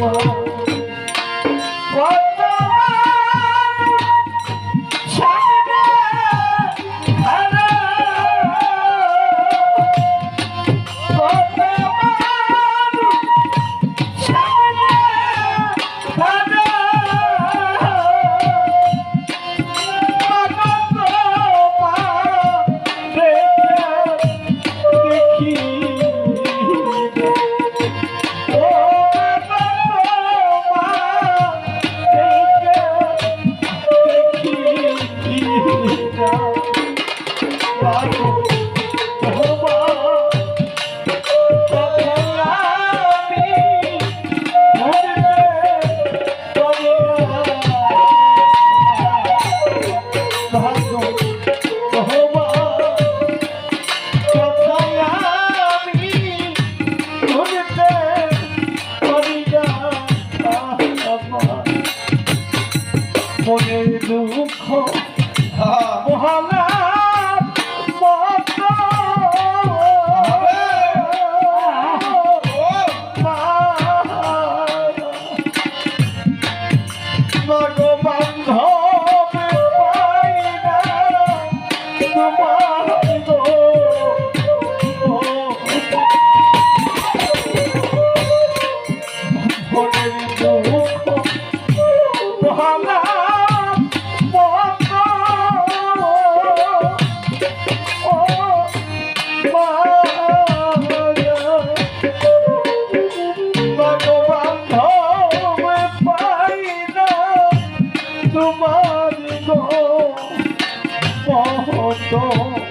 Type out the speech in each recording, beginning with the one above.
Oh. thank you. মতো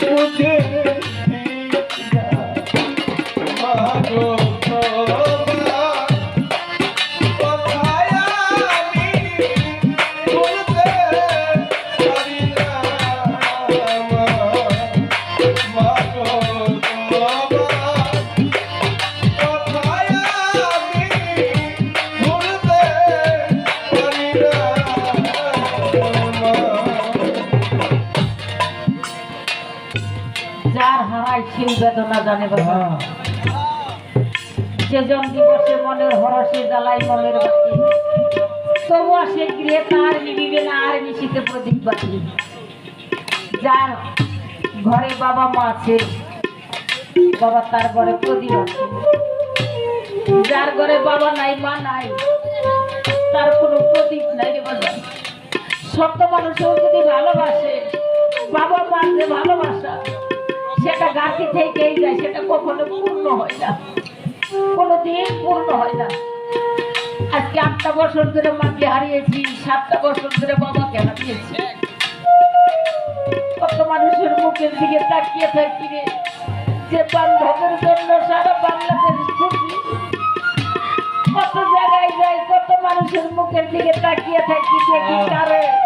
বুঝে হারাই বেদনা জানে বাবা সেজন দিবসে মনের হরসে জ্বালাই মনের বাতি। তবুও সে গৃহে তার নিবিবে না আর নিশিতে প্রদীপ বাতি। যার ঘরে বাবা মা আছে বাবা তার ঘরে প্রদীপ আছে। যার ঘরে বাবা নাই মা নাই তার কোনো প্রদীপ নাই রে বাবা। সত্য মানুষও যদি ভালোবাসে বাবা যে ভালোবাসা সেটা গাছি থেকেই যায়, সেটা কখনো পূর্ণ হয় না। কোনোদিন পূর্ণ হয় না। আজকে আটটা বছর ধরে মাকে হারিয়েছি, সাতটা বছর ধরে বাবাকে হারিয়েছি। কত মানুষের মুখের দিকে তাকিয়ে থাকি রে। যে বান্ধবের জন্য সারা বাংলাদেশ খুশি। কত জায়গায় যাই, কত মানুষের মুখের দিকে তাকিয়ে থাকি, দেখি কারে।